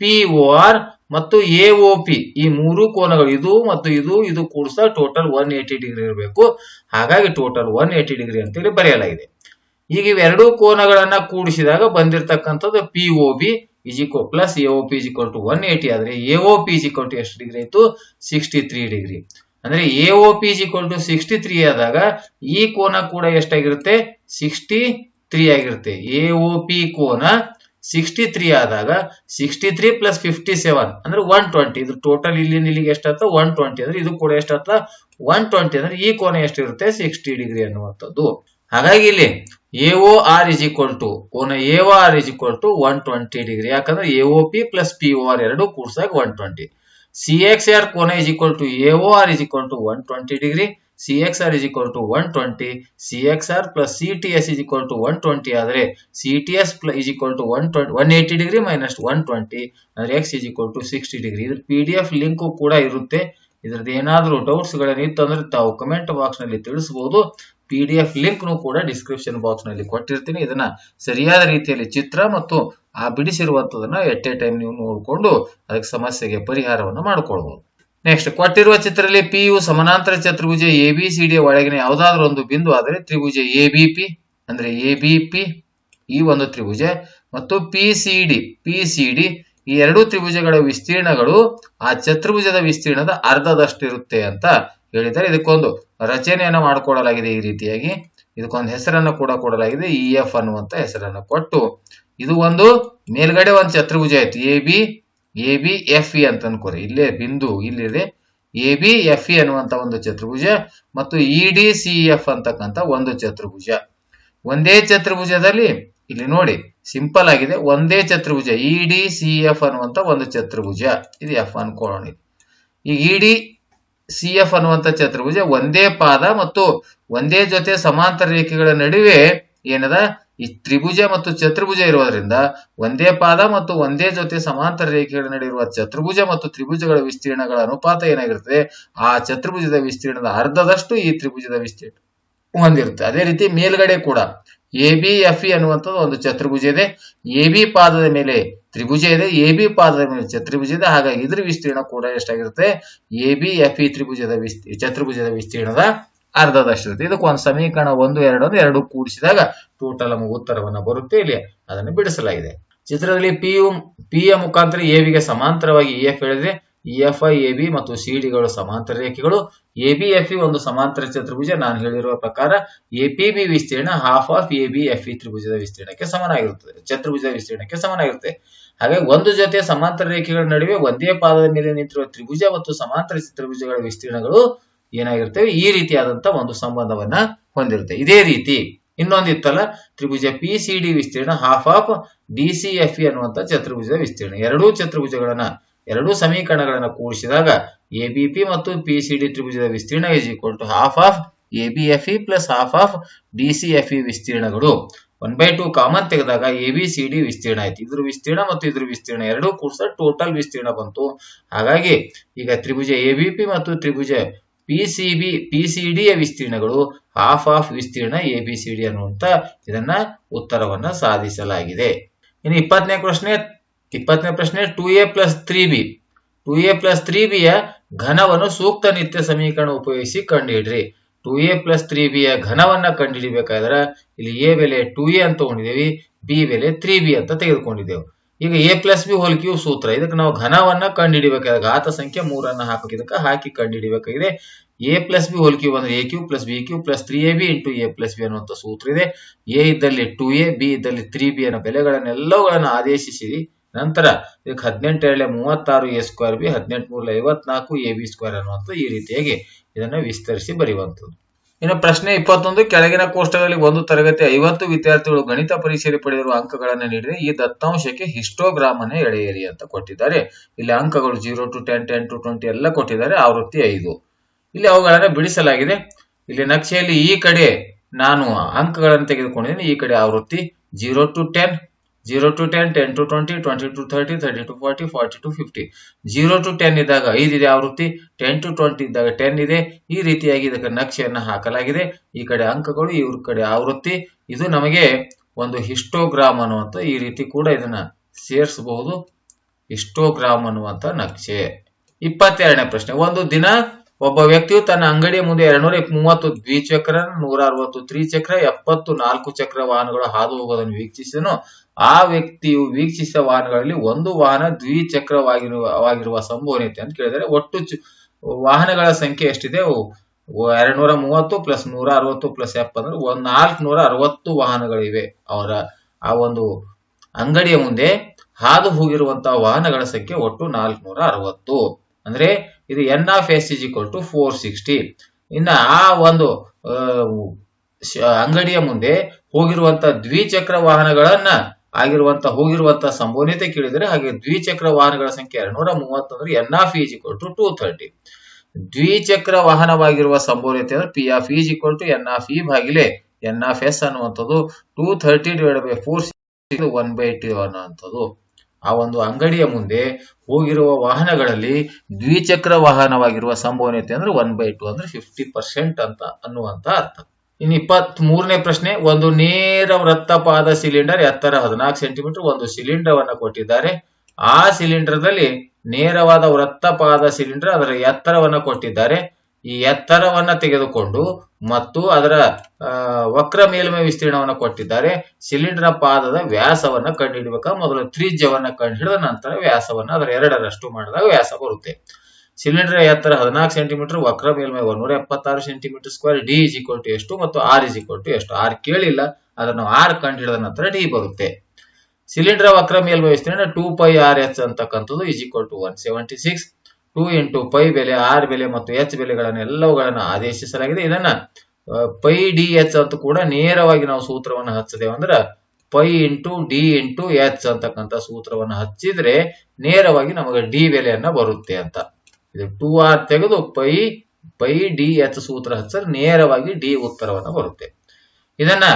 P O R ಮತ್ತು ಎ ಒ ಪಿ ಈ ಮೂರು ಕೋನಗಳು ಇದು ಮತ್ತು ಇದು ಇದು ಕೂಡಿಸ ಟೋಟಲ್ ಒನ್ ಏಟಿ ಡಿಗ್ರಿ ಇರಬೇಕು. ಹಾಗಾಗಿ ಟೋಟಲ್ ಒನ್ ಏಯ್ಟಿ ಡಿಗ್ರಿ ಅಂತೇಳಿ ಬರೆಯಲಾಗಿದೆ. ಈಗ ಇವೆರಡೂ ಕೋನಗಳನ್ನ ಕೂಡಿಸಿದಾಗ ಬಂದಿರತಕ್ಕಂಥದ್ದು P O B is equal plus A O P is equal to one eighty ಆದ್ರೆ A O P is equal to ಎಷ್ಟು ಡಿಗ್ರಿ ಆಯ್ತು? ಸಿಕ್ಸ್ಟಿ ತ್ರೀ ಡಿಗ್ರಿ ಅಂದ್ರೆ A O P is equal to sixty three ಆದಾಗ ಈ ಕೋನ ಕೂಡ ಎಷ್ಟಾಗಿರುತ್ತೆ? Sixty three ಆಗಿರುತ್ತೆ. ಎ ಒ ಪಿ ಕೋನ ಸಿಕ್ಸ್ಟಿ ತ್ರೀ ಆದಾಗ sixty three plus fifty seven ಅಂದ್ರೆ ಒನ್ ಟ್ವೆಂಟಿ ಇದು ಟೋಟಲ್ ಇಲ್ಲಿಂದ ಇಲ್ಲಿಗೆ ಎಷ್ಟಾಗ್ತದೆ ಒನ್ ಟ್ವೆಂಟಿ ಅಂದ್ರೆ ಇದು ಕೂಡ ಎಷ್ಟಾಗ್ತದೆ ಒನ್ ಟ್ವೆಂಟಿ ಅಂದ್ರೆ ಈ ಕೋನ ಎಷ್ಟಿರುತ್ತೆ? ಸಿಕ್ಸ್ಟಿ ಡಿಗ್ರಿ ಅನ್ನುವಂಥದ್ದು. ಹಾಗಾಗಿ ಇಲ್ಲಿ A O R is equal to ಕೋನ A O R is equal to one twenty degree. ಯಾಕಂದ್ರೆ A O P plus P O R ಎರಡು ಕೂಡ್ಸಾಗ one twenty C X R ಕೋನ is equal to A O R is equal to one twenty degree. C X R is equal to one twenty C R plus C T S to one twenty ಆದರೆ C T S is equal to one twenty one eighty degree minus one twenty ಅಂದ್ರೆ X is equal to sixty degree ಇದ್ರ P D ಕೂಡ ಇರುತ್ತೆ. ಇದ್ರದ್ದು ಏನಾದರೂ doubts ಗಳನ್ನ ಅಂದ್ರೆ ತಾವು ಕಮೆಂಟ್ ಬಾಕ್ಸ್ನಲ್ಲಿ ತಿಳಿಸಬಹುದು ಪಿ ಡಿ ಎಫ್ ಲಿಂಕ್ ನು ಕೂಡ ಡಿಸ್ಕ್ರಿಪ್ಷನ್ ಬಾಕ್ಸ್ನಲ್ಲಿ ಕೊಟ್ಟಿರ್ತೀನಿ. ಇದನ್ನ ಸರಿಯಾದ ರೀತಿಯಲ್ಲಿ ಚಿತ್ರ ಮತ್ತು ಆ ಬಿಡಿಸಿರುವಂತದನ್ನ ಎಟ್ ಎ ಟೈಮ್ ನೀವು ನೋಡಿಕೊಂಡು ಅದಕ್ಕೆ ಸಮಸ್ಯೆಗೆ ಪರಿಹಾರವನ್ನು ಮಾಡಿಕೊಳ್ಬಹುದು ನೆಕ್ಸ್ಟ್ ಕೊಟ್ಟಿರುವ ಚಿತ್ರದಲ್ಲಿ ಪಿ ಯು ಸಮಾನಾಂತರ ಚತುರ್ಭುಜ ಎ ಬಿ ಸಿ ಡಿ ಒಳಗಿನ ಯಾವುದಾದ್ರೂ ಒಂದು ಬಿಂದು ಆದರೆ ತ್ರಿಭುಜ ಎ ಬಿ ಪಿ ಅಂದ್ರೆ ಎ ಬಿ ಪಿ ಈ ಒಂದು ತ್ರಿಭುಜ ಮತ್ತು P C D P C D ಈ ಎರಡು ತ್ರಿಭುಜಗಳ ವಿಸ್ತೀರ್ಣಗಳು ಆ ಚತುರ್ಭುಜದ ವಿಸ್ತೀರ್ಣದ ಅರ್ಧದಷ್ಟು ಇರುತ್ತೆ ಅಂತ ಹೇಳಿದ್ದಾರೆ. ಇದಕ್ಕೊಂದು ರಚನೆಯನ್ನು ಮಾಡಿಕೊಡಲಾಗಿದೆ ಈ ರೀತಿಯಾಗಿ. ಇದಕ್ಕೊಂದು ಹೆಸರನ್ನು ಕೂಡ ಕೊಡಲಾಗಿದೆ ಇ ಎಫ್ ಅನ್ನುವಂತ ಹೆಸರನ್ನು ಕೊಟ್ಟು. ಇದು ಒಂದು ಮೇಲ್ಗಡೆ ಒಂದು ಚತುರ್ಭುಜ ಆಯ್ತು. A B A B F E ಅಂತ ಅನ್ಕೋರಿ. ಇಲ್ಲೇ ಬಿಂದು ಇಲ್ಲಿದೆ ಎ ಬಿ ಎಫ್ ಇ ಅನ್ನುವಂತ ಒಂದು ಚತುರ್ಭುಜ ಮತ್ತು ಇ ಡಿ ಸಿ ಎಫ್ ಅಂತಕ್ಕಂತ ಒಂದು ಚತುರ್ಭುಜ. ಒಂದೇ ಚತುರ್ಭುಜದಲ್ಲಿ ಇಲ್ಲಿ ನೋಡಿ, ಸಿಂಪಲ್ ಆಗಿದೆ. ಒಂದೇ ಚತುರ್ಭುಜ ಇ ಡಿ ಸಿ ಎಫ್ ಅನ್ನುವಂತ ಒಂದು ಚತುರ್ಭುಜ. ಇದು ಎಫ್ ಅನ್ಕೊಳ್ಳೋಣ ಈಗ ಇ ಡಿ ಸಿ ಎಫ್ ಅನ್ನುವಂತ ಚತುರ್ಭುಜ ಒಂದೇ ಪಾದ ಮತ್ತು ಒಂದೇ ಜೊತೆ ಸಮಾಂತರ ರೇಖೆಗಳ ನಡುವೆ ಏನದ? ಈ ತ್ರಿಭುಜ ಮತ್ತು ಚತುರ್ಭುಜ ಇರೋದ್ರಿಂದ ಒಂದೇ ಪಾದ ಮತ್ತು ಒಂದೇ ಜೊತೆ ಸಮಾಂತರ ರೇಖೆಗಳ ನಡುವೆ ಇರುವ ಚತುರ್ಭುಜ ಮತ್ತು ತ್ರಿಭುಜಗಳ ವಿಸ್ತೀರ್ಣಗಳ ಅನುಪಾತ ಏನಾಗಿರ್ತದೆ? ಆ ಚತುರ್ಭುಜದ ವಿಸ್ತೀರ್ಣದ ಅರ್ಧದಷ್ಟು ಈ ತ್ರಿಭುಜದ ವಿಸ್ತೀರ್ಣ ಹೊಂದಿರುತ್ತೆ. ಅದೇ ರೀತಿ ಮೇಲ್ಗಡೆ ಕೂಡ ಎ, ಬಿ, ಎಫ್, ಇ ಅನ್ನುವಂಥದ್ದು ಒಂದು ಚತುರ್ಭುಜ ಇದೆ. ಎ, ಬಿ ಪಾದದ ಮೇಲೆ ತ್ರಿಭುಜ ಇದೆ. ಎ, ಬಿ ಪಾದದ ಮೇಲೆ ಚತುರ್ಭುಜ ಇದೆ. ಹಾಗಾಗಿ ಇದ್ರ ವಿಸ್ತೀರ್ಣ ಕೂಡ ಎಷ್ಟಾಗಿರುತ್ತೆ? ಎ, ಬಿ, ಎಫ್, ಇ ತ್ರಿಭುಜದ ವಿಸ್ತೀ, ಚತುರ್ಭುಜದ ವಿಸ್ತೀರ್ಣದ ಅರ್ಧದಷ್ಟಿರುತ್ತೆ. ಇದಕ್ಕೆ ಒಂದು ಸಮೀಕರಣ ಒಂದು, ಎರಡು ಎರಡು ಕೂಡಿಸಿದಾಗ ಟೋಟಲ್ ನಮಗೆ ಉತ್ತರವನ್ನು ಬರುತ್ತೆ ಇಲ್ಲಿ. ಅದನ್ನು ಬಿಡಿಸಲಾಗಿದೆ. ಚಿತ್ರದಲ್ಲಿ ಪಿ ಯು ಪಿ ಯ ಮುಖಾಂತರ ಎ ಬಿಗೆ ಸಮಾಂತರವಾಗಿ ಇ ಎಫ್ ಹೇಳಿದ್ರೆ E F I A B ಮತ್ತು ಸಿ ಡಿಗಳು ಸಮಾಂತರ ರೇಖೆಗಳು. ಎ ಬಿ ಎಫ್ ಇ ಒಂದು ಸಮಾಂತರ ಚತುರ್ಭುಜ. ನಾನು ಹೇಳಿರುವ ಪ್ರಕಾರ ಎ ಪಿ ಬಿ ವಿಸ್ತೀರ್ಣ half of A B F E ತ್ರಿಭುಜದ ವಿಸ್ತೀರ್ಣಕ್ಕೆ ಸಮನಾಗಿರುತ್ತದೆ. ಚತುರ್ಭುಜದ ವಿಸ್ತೀರ್ಣಕ್ಕೆ ಸಮನಾಗಿರುತ್ತೆ. ಹಾಗೆ ಒಂದು ಜೊತೆ ಸಮಾಂತರ ರೇಖೆಗಳ ನಡುವೆ ಒಂದೇ ಪಾದದ ಮೇಲೆ ನಿಂತಿರುವ ತ್ರಿಭುಜ ಮತ್ತು ಸಮಾಂತರ ಚತುರ್ಭುಜಗಳ ವಿಸ್ತೀರ್ಣಗಳು ಏನಾಗಿರ್ತವೆ? ಈ ರೀತಿಯಾದಂತ ಒಂದು ಸಂಬಂಧವನ್ನ ಹೊಂದಿರುತ್ತೆ. ಇದೇ ರೀತಿ ಇನ್ನೊಂದಿತ್ತಲ್ಲ, ತ್ರಿಭುಜ ಪಿ ಸಿ ಡಿ ವಿಸ್ತೀರ್ಣ half of D C F E ಅನ್ನುವಂತ ಚತುರ್ಭುಜದ ವಿಸ್ತೀರ್ಣ. ಎರಡೂ ಚತುರ್ಭುಜಗಳನ್ನ, ಎರಡೂ ಸಮೀಕರಣಗಳನ್ನ ಕೂಡಿಸಿದಾಗ ಎ ಬಿ ಪಿ ಮತ್ತು ಪಿ ಸಿ ಡಿ ತ್ರಿಭುಜದ ವಿಸ್ತೀರ್ಣ is equal to half of A B F E plus half of D C F E ವಿಸ್ತೀರ್ಣಗಳು. One by two common ತೆಗೆದಾಗ ಎ ಬಿ ಸಿ ಡಿ ವಿಸ್ತೀರ್ಣ ಆಯ್ತು. ಇದ್ರ ವಿಸ್ತೀರ್ಣ ಮತ್ತು ಇದ್ರ ವಿಸ್ತೀರ್ಣ ಎರಡೂ ಕೂಡಿಸ ಟೋಟಲ್ ವಿಸ್ತೀರ್ಣ ಬಂತು. ಹಾಗಾಗಿ ಈಗ ತ್ರಿಭುಜ ಎ ಬಿ ಪಿ ಮತ್ತು ತ್ರಿಭುಜ P C B P C D ಯ ವಿಸ್ತೀರ್ಣಗಳು ಹಾಫ್ ಆಫ್ ವಿಸ್ತೀರ್ಣ ಎ ಬಿ ಸಿ ಡಿ ಅನ್ನುವಂತ ಇದನ್ನ ಉತ್ತರವನ್ನ ಸಾಧಿಸಲಾಗಿದೆ. ಇನ್ನು ಇಪ್ಪತ್ತನೇ ಪ್ರಶ್ನೆ ಇಪ್ಪತ್ತನೇ ಪ್ರಶ್ನೆ two A plus three B two A plus three ಬಿಯ ಘನವನ್ನು ಸೂಕ್ತ ನಿತ್ಯ ಸಮೀಕರಣ ಉಪಯೋಗಿಸಿ ಕಂಡುಹಿಡ್ರಿ. ಟೂ ಎ ಪ್ಲಸ್ ತ್ರೀ ಬಿಯ ಘನವನ್ನ ಕಂಡುಹಿಡಿಬೇಕಾದ್ರೆ ಇಲ್ಲಿ ಎ ಬೆಲೆ ಟೂ ಎ ಅಂತ ತಗೊಂಡಿದ್ದೇವೆ ಬಿ ಬೆಲೆ ತ್ರೀ ಬಿ ಅಂತ ತೆಗೆದುಕೊಂಡಿದ್ದೇವೆ. ಈಗ A plus B whole Q ಸೂತ್ರ. ಇದಕ್ಕೆ ನಾವು ಘನವನ್ನ ಕಂಡುಹಿಡಿಬೇಕಾಗಿದೆ. ಘಾತ ಸಂಖ್ಯೆ ಮೂರನ್ನ ಹಾಕಬೇಕು ಇದಕ್ಕೆ ಹಾಕಿ ಕಂಡುಹಿಡಿಬೇಕಾಗಿದೆ. A plus B whole cube ಅಂದ್ರೆ A cube plus B cube plus three A B into A plus B ಅನ್ನುವಂಥ ಸೂತ್ರ ಇದೆ. ಎ ಇದ್ದಲ್ಲಿ ಟೂ ಎ ಬಿ ಇದ್ದಲ್ಲಿ ತ್ರೀ ಬಿ ಅನ್ನೋ ಬೆಲೆಗಳನ್ನೆಲ್ಲವುಗಳನ್ನು ಆದೇಶಿಸಿ ನಂತರ ಇದಕ್ಕೆ ಹದಿನೆಂಟು ಮೂವತ್ತಾರು ಎ ಸ್ಕ್ವೇರ್ ಬಿ ಹದಿನೆಂಟು ಮೂರಲ ಐವತ್ನಾಲ್ಕು ಎ ಬಿ ಸ್ಕ್ವೇರ್ ಅನ್ನುವಂಥ ಈ ರೀತಿಯಾಗಿ ಇದನ್ನು ವಿಸ್ತರಿಸಿ ಬರೆಯುವಂಥದ್ದು. ಇನ್ನು ಪ್ರಶ್ನೆ ಇಪ್ಪತ್ತೊಂದು, ಕೆಳಗಿನ ಕೋಷ್ಟಗಳಲ್ಲಿ ಒಂದು ತರಗತಿ ಐವತ್ತು ವಿದ್ಯಾರ್ಥಿಗಳು ಗಣಿತ ಪರೀಕ್ಷೆಯಲ್ಲಿ ಪಡೆದಿರುವ ಅಂಕಗಳನ್ನು ನೀಡಿದರೆ ಈ ದತ್ತಾಂಶಕ್ಕೆ ಹಿಸ್ಟೋಗ್ರಾಮ್ ಅನ್ನು ಎಳೆಯಿರಿ ಅಂತ ಕೊಟ್ಟಿದ್ದಾರೆ. ಇಲ್ಲಿ ಅಂಕಗಳು zero to ten ten to twenty ಎಲ್ಲ ಕೊಟ್ಟಿದ್ದಾರೆ, ಆವೃತ್ತಿ ಐದು. ಇಲ್ಲಿ ಅವುಗಳನ್ನು ಬಿಡಿಸಲಾಗಿದೆ. ಇಲ್ಲಿ ನಕ್ಷೆಯಲ್ಲಿ ಈ ಕಡೆ ನಾನು ಅಂಕಗಳನ್ನು ತೆಗೆದುಕೊಂಡಿದ್ದೀನಿ, ಈ ಕಡೆ ಆವೃತ್ತಿ zero to ten zero to ten ten to twenty twenty to thirty thirty to forty forty to fifty zero to ten ಇದ್ದಾಗ 5 ಇದೆ ಆವೃತ್ತಿ ಟೆನ್ ಟು ಟ್ವೆಂಟಿ ಇದ್ದಾಗ ಟೆನ್ ಇದೆ. ಈ ರೀತಿಯಾಗಿ ಇದಕ್ಕೆ ನಕ್ಷೆಯನ್ನು ಹಾಕಲಾಗಿದೆ. ಈ ಕಡೆ ಅಂಕಗಳು, ಇವ್ರ ಕಡೆ ಆವೃತ್ತಿ. ಇದು ನಮಗೆ ಒಂದು ಹಿಸ್ಟೋಗ್ರಾಮ್ ಅನ್ನುವಂಥ ಈ ರೀತಿ ಕೂಡ ಇದನ್ನ ಸೇರಿಸಬಹುದು. ಹಿಸ್ಟೋಗ್ರಾಮ್ ಅನ್ನುವಂಥ ನಕ್ಷೆ. ಇಪ್ಪತ್ತೆರಡನೇ ಪ್ರಶ್ನೆ. ಒಂದು ದಿನ ಒಬ್ಬ ವ್ಯಕ್ತಿಯು ತನ್ನ ಅಂಗಡಿಯ ಮುಂದೆ ಎರಡ್ನೂರ ಮೂವತ್ತು ದ್ವಿಚಕ್ರ ನೂರ ಅರವತ್ತು ತ್ರಿಚಕ್ರ ಎಪ್ಪತ್ತು ನಾಲ್ಕು ಚಕ್ರ ವಾಹನಗಳು ಹಾದು ಹೋಗೋದನ್ನು ವೀಕ್ಷಿಸಿದನು. ಆ ವ್ಯಕ್ತಿಯು ವೀಕ್ಷಿಸಿದ ವಾಹನಗಳಲ್ಲಿ ಒಂದು ವಾಹನ ದ್ವಿಚಕ್ರವಾಗಿರುವ ವಾಗಿರುವ ಸಂಭವನೀಯತೆ ಅಂತ ಕೇಳಿದರೆ ಒಟ್ಟು ವಾಹನಗಳ ಸಂಖ್ಯೆ ಎಷ್ಟಿದೆ? ಎರಡ್ನೂರ ಮೂವತ್ತು ಪ್ಲಸ್ ನೂರ ಅರವತ್ತು ಪ್ಲಸ್ ಎಪ್ಪಂದ್ರೆ ಒಂದ್ ನಾಲ್ಕುನೂರ ಅರವತ್ತು ವಾಹನಗಳಿವೆ. ಅವರ, ಆ ಒಂದು ಅಂಗಡಿಯ ಮುಂದೆ ಹಾದು ಹೋಗಿರುವಂತಹ ವಾಹನಗಳ ಸಂಖ್ಯೆ ಒಟ್ಟು ನಾಲ್ಕುನೂರ ಅರವತ್ತು ಅಂದ್ರೆ ಇದು N of S is equal to four sixty ಇನ್ನ ಆ ಒಂದು ಅಂಗಡಿಯ ಮುಂದೆ ಹೋಗಿರುವಂತ ದ್ವಿಚಕ್ರ ವಾಹನಗಳನ್ನ ಆಗಿರುವಂತ, ಹೋಗಿರುವಂತ ಸಂಭವನೀಯತೆ ಕೇಳಿದರೆ ಹಾಗೆ ದ್ವಿಚಕ್ರ ವಾಹನಗಳ ಸಂಖ್ಯೆ ಎರಡ್ನೂರ ಮೂವತ್ತು ಅಂದ್ರೆ N of is equal to two thirty ದ್ವಿಚಕ್ರ ವಾಹನವಾಗಿರುವ ಸಂಭವನೀಯತೆ ಅಂದ್ರೆ P of is equal to N of E ಭಾಗಿಲೆ N of S ಅನ್ನುವಂಥದ್ದು two thirty divide by four one by two ಅನ್ನುವಂಥದ್ದು. ಆ ಒಂದು ಅಂಗಡಿಯ ಮುಂದೆ ಹೋಗಿರುವ ವಾಹನಗಳಲ್ಲಿ ದ್ವಿಚಕ್ರ ವಾಹನವಾಗಿರುವ ಸಂಭವನೀಯತೆ ಅಂದ್ರೆ ಒನ್ ಬೈ ಟು ಅಂದ್ರೆ ಫಿಫ್ಟಿ ಪರ್ಸೆಂಟ್ ಅಂತ ಅನ್ನುವಂತ ಅರ್ಥ. ಇನ್ನು ಇಪ್ಪತ್ತ್ ಮೂರನೇ ಪ್ರಶ್ನೆ, ಒಂದು ನೇರ ವೃತ್ತಪಾದ ಸಿಲಿಂಡರ್ ಎತ್ತರ ಹದಿನಾಲ್ಕು ಸೆಂಟಿಮೀಟರ್ ಒಂದು ಸಿಲಿಂಡರ್ ಅನ್ನು ಕೊಟ್ಟಿದ್ದಾರೆ. ಆ ಸಿಲಿಂಡರ್ದಲ್ಲಿ ನೇರವಾದ ವೃತ್ತಪಾದ ಸಿಲಿಂಡರ್ ಅದರ ಎತ್ತರವನ್ನು ಕೊಟ್ಟಿದ್ದಾರೆ. ಈ ಎತ್ತರವನ್ನ ತೆಗೆದುಕೊಂಡು ಮತ್ತು ಅದರ ವಕ್ರ ಮೇಲ್ಮೈ ವಿಸ್ತೀರ್ಣವನ್ನು ಕೊಟ್ಟಿದ್ದಾರೆ. ಸಿಲಿಂಡರ್ ಪಾದದ ವ್ಯಾಸವನ್ನ ಕಂಡುಹಿಡಬೇಕಾ. ಮೊದಲು ತ್ರಿಜ್ಯವನ್ನ ಕಂಡುಹಿಡಿದ ನಂತರ ವ್ಯಾಸವನ್ನ ಅದರ ಎರಡರಷ್ಟು ಮಾಡಿದಾಗ ವ್ಯಾಸ ಬರುತ್ತೆ. ಸಿಲಿಂಡರ್ ಎತ್ತರ ಹದಿನಾಲ್ಕು ಸೆಂಟಿಮೀಟರ್, ವಕ್ರ ಮೇಲ್ಮೈ ಒಂದೂರ ಎಪ್ಪತ್ತಾರು centimetre square D is equal to ಎಷ್ಟು ಮತ್ತು ಆರ್ ಇಸ್ ಈಕ್ವಲ್ ಟು ಎಷ್ಟು? ಆರ್ ಕೇಳಿಲ್ಲ. ಅದನ್ನು ಆರ್ ಕಂಡುಹಿಡಿದ ನಂತರ ಡಿ ಬರುತ್ತೆ. ಸಿಲಿಂಡರ್ ವಕ್ರ ಮೇಲ್ಮೈ ವಿಸ್ತೀರ್ಣ ಟೂ ಪೈ ಆರ್ ಎಚ್ ಅಂತಕ್ಕಂಥದ್ದು equal to one seventy six two into pi ಬೆಲೆ, ಆರ್ ಬೆಲೆ ಮತ್ತು ಎಚ್ ಬೆಲೆಗಳನ್ನು ಎಲ್ಲವುಗಳನ್ನು ಆದೇಶಿಸಲಾಗಿದೆ. ಇದನ್ನ ಪೈ ಡಿ ಎಚ್ ಅಂತ ಕೂಡ ನೇರವಾಗಿ ನಾವು ಸೂತ್ರವನ್ನು ಹಚ್ಚಿದೇವೆ ಅಂದ್ರೆ pi into D into H ಅಂತಕ್ಕಂಥ ಸೂತ್ರವನ್ನು ಹಚ್ಚಿದ್ರೆ ನೇರವಾಗಿ ನಮಗೆ ಡಿ ಬೆಲೆಯನ್ನ ಬರುತ್ತೆ ಅಂತ. ಇದು ಟೂ ಆರ್ ತೆಗೆದು ಪೈ ಪೈ ಡಿ ಎಚ್ ಸೂತ್ರ ಹಚ್ಚಿದ್ರೆ ನೇರವಾಗಿ ಡಿ ಉತ್ತರವನ್ನು ಬರುತ್ತೆ. ಇದನ್ನ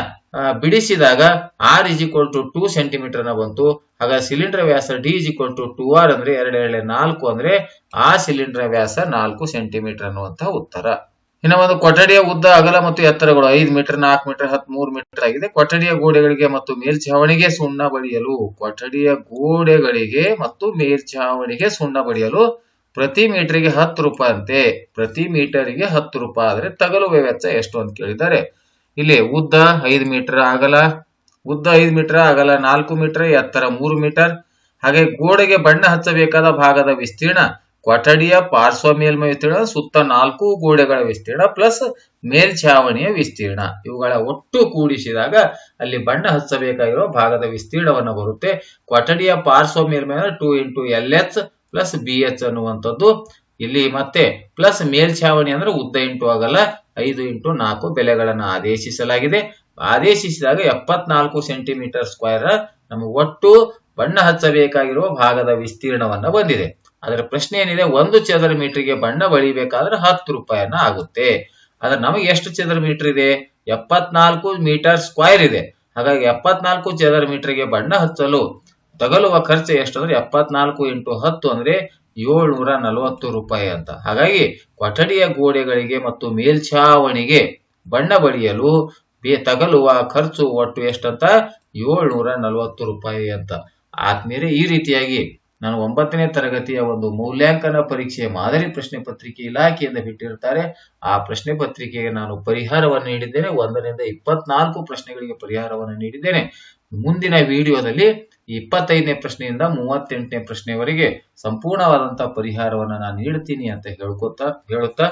ಬಿಡಿಸಿದಾಗ R is equal to two ಸೆಂಟಿಮೀಟರ್ನ ಬಂತು. ಆಗ cylinder Vyasa D is equal to two R ಅಂದ್ರೆ ಎರಡು ಎರಡು ನಾಲ್ಕು ಅಂದ್ರೆ ಆ ಸಿಲಿಂಡರ್ ವ್ಯಾಸ ನಾಲ್ಕು ಸೆಂಟಿಮೀಟರ್ ಅನ್ನುವಂತಹ ಉತ್ತರ. ಇನ್ನು ಒಂದು ಕೊಠಡಿಯ ಉದ್ದ ಅಗಲ ಮತ್ತು ಎತ್ತರಗಳು ಐದು ಮೀಟರ್, ನಾಲ್ಕು ಮೀಟರ್ ಹತ್ ಮೂರು ಮೀಟರ್ ಆಗಿದೆ. ಕೊಠಡಿಯ ಗೋಡೆಗಳಿಗೆ ಮತ್ತು ಮೇಲ್ಛಾವಣಿಗೆ ಸುಣ್ಣ ಬಳಿಯಲು ಕೊಠಡಿಯ ಗೋಡೆಗಳಿಗೆ ಮತ್ತು ಮೇಲ್ಛಾವಣಿಗೆ ಸುಣ್ಣ ಬಳಿಯಲು ಪ್ರತಿ ಮೀಟರ್ಗೆ ಹತ್ತು ರೂಪಾಯಿ ಅಂತೆ ಪ್ರತಿ ಮೀಟರ್ಗೆ ಹತ್ತು ರೂಪಾಯಿ ಆದ್ರೆ ತಗಲುವ ವೆಚ್ಚ ಎಷ್ಟು ಅಂತ ಕೇಳಿದ್ದಾರೆ. ಇಲ್ಲಿ ಉದ್ದ ಐದು ಮೀಟರ್ ಅಗಲ ಉದ್ದ ಐದು ಮೀಟರ್ ಅಗಲ ನಾಲ್ಕು ಮೀಟರ್, ಎತ್ತರ ಮೂರು ಮೀಟರ್. ಹಾಗೆ ಗೋಡೆಗೆ ಬಣ್ಣ ಹಚ್ಚಬೇಕಾದ ಭಾಗದ ವಿಸ್ತೀರ್ಣ ಕೊಠಡಿಯ ಪಾರ್ಶ್ವ ಮೇಲ್ಮೈ ವಿಸ್ತೀರ್ಣ, ಸುತ್ತ ನಾಲ್ಕು ಗೋಡೆಗಳ ವಿಸ್ತೀರ್ಣ, ಪ್ಲಸ್ ಮೇಲ್ಛಾವಣಿಯ ವಿಸ್ತೀರ್ಣ. ಇವುಗಳ ಒಟ್ಟು ಕೂಡಿಸಿದಾಗ ಅಲ್ಲಿ ಬಣ್ಣ ಹಚ್ಚಬೇಕಾಗಿರುವ ಭಾಗದ ವಿಸ್ತೀರ್ಣವನ್ನು ಬರುತ್ತೆ. ಕೊಠಡಿಯ ಪಾರ್ಶ್ವ ಮೇಲ್ಮೈ two into L H plus B H ಅನ್ನುವಂಥದ್ದು. ಇಲ್ಲಿ ಮತ್ತೆ ಪ್ಲಸ್ ಮೇಲ್ಛಾವಣಿ ಅಂದ್ರೆ ಉದ್ದ ಇಂಟು ಆಗಲ್ಲ, ಐದು ಇಂಟು ನಾಲ್ಕು ಬೆಲೆಗಳನ್ನು ಆದೇಶಿಸಲಾಗಿದೆ. ಆದೇಶಿಸಿದಾಗ ಎಪ್ಪತ್ನಾಲ್ಕು ಸೆಂಟಿಮೀಟರ್ ಸ್ಕ್ವೇರ್ ನಮಗೆ ಒಟ್ಟು ಬಣ್ಣ ಹಚ್ಚಬೇಕಾಗಿರುವ ಭಾಗದ ವಿಸ್ತೀರ್ಣವನ್ನ ಬಂದಿದೆ. ಅದರ ಪ್ರಶ್ನೆ ಏನಿದೆ? ಒಂದು ಚದರ ಮೀಟರ್ಗೆ ಬಣ್ಣ ಬಳಿಬೇಕಾದ್ರೆ ಹತ್ತು ರೂಪಾಯಿಯನ್ನ ಆಗುತ್ತೆ. ಆದ್ರೆ ನಮಗೆ ಎಷ್ಟು ಚದರ ಮೀಟರ್ ಇದೆ? ಎಪ್ಪತ್ನಾಲ್ಕು ಮೀಟರ್ ಸ್ಕ್ವೇರ್ ಇದೆ. ಹಾಗಾಗಿ ಎಪ್ಪತ್ನಾಲ್ಕು ಚದರ ಮೀಟರ್ಗೆ ಬಣ್ಣ ಹಚ್ಚಲು ತಗಲುವ ಖರ್ಚು ಎಷ್ಟು ಅಂದ್ರೆ ಎಪ್ಪತ್ನಾಲ್ಕು ಇಂಟು ಹತ್ತು ಅಂದ್ರೆ ಏಳ್ನೂರ ನಲವತ್ತು ರೂಪಾಯಿ ಅಂತ. ಹಾಗಾಗಿ ಕೊಠಡಿಯ ಗೋಡೆಗಳಿಗೆ ಮತ್ತು ಮೇಲ್ಛಾವಣಿಗೆ ಬಣ್ಣ ಬಳಿಯಲು ತಗಲುವ ಖರ್ಚು ಒಟ್ಟು ಎಷ್ಟಂತ? ಏಳ್ನೂರ ನಲವತ್ತು ರೂಪಾಯಿ ಅಂತ. ಆದ್ಮೇಲೆ ಈ ರೀತಿಯಾಗಿ ನಾನು ಒಂಬತ್ತನೇ ತರಗತಿಯ ಒಂದು ಮೌಲ್ಯಾಂಕನ ಪರೀಕ್ಷೆಯ ಮಾದರಿ ಪ್ರಶ್ನೆ ಪತ್ರಿಕೆ ಇಲಾಖೆಯಿಂದ ಬಿಟ್ಟಿರ್ತಾರೆ. ಆ ಪ್ರಶ್ನೆ ಪತ್ರಿಕೆಗೆ ನಾನು ಪರಿಹಾರವನ್ನು ನೀಡಿದ್ದೇನೆ. ಒಂದರಿಂದ ಇಪ್ಪತ್ನಾಲ್ಕು ಪ್ರಶ್ನೆಗಳಿಗೆ ಪರಿಹಾರವನ್ನು ನೀಡಿದ್ದೇನೆ. ಮುಂದಿನ ವಿಡಿಯೋದಲ್ಲಿ ಇಪ್ಪತ್ತೈದನೇ ಪ್ರಶ್ನೆಯಿಂದ ಮೂವತ್ತೆಂಟನೇ ಪ್ರಶ್ನೆವರೆಗೆ ಸಂಪೂರ್ಣವಾದಂತಹ ಪರಿಹಾರವನ್ನ ನಾನು ನೀಡ್ತೀನಿ ಅಂತ ಹೇಳ್ಕೊತಾ, ಹೇಳುತ್ತಾ.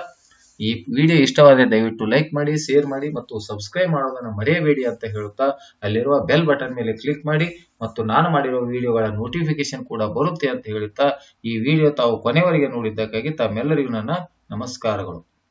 ಈ ವಿಡಿಯೋ ಇಷ್ಟವಾದರೆ ದಯವಿಟ್ಟು ಲೈಕ್ ಮಾಡಿ, ಶೇರ್ ಮಾಡಿ ಮತ್ತು ಸಬ್ಸ್ಕ್ರೈಬ್ ಮಾಡೋದನ್ನ ಮರೆಯಬೇಡಿ ಅಂತ ಹೇಳುತ್ತಾ. ಅಲ್ಲಿರುವ ಬೆಲ್ ಬಟನ್ ಮೇಲೆ ಕ್ಲಿಕ್ ಮಾಡಿ ಮತ್ತು ನಾನು ಮಾಡಿರುವ ವಿಡಿಯೋಗಳ ನೋಟಿಫಿಕೇಶನ್ ಕೂಡ ಬರುತ್ತೆ ಅಂತ ಹೇಳುತ್ತಾ. ಈ ವಿಡಿಯೋ ತಾವು ಕೊನೆವರೆಗೆ ನೋಡಿದ್ದಕ್ಕಾಗಿ ತಮ್ಮೆಲ್ಲರಿಗೂ ನನ್ನ ನಮಸ್ಕಾರಗಳು.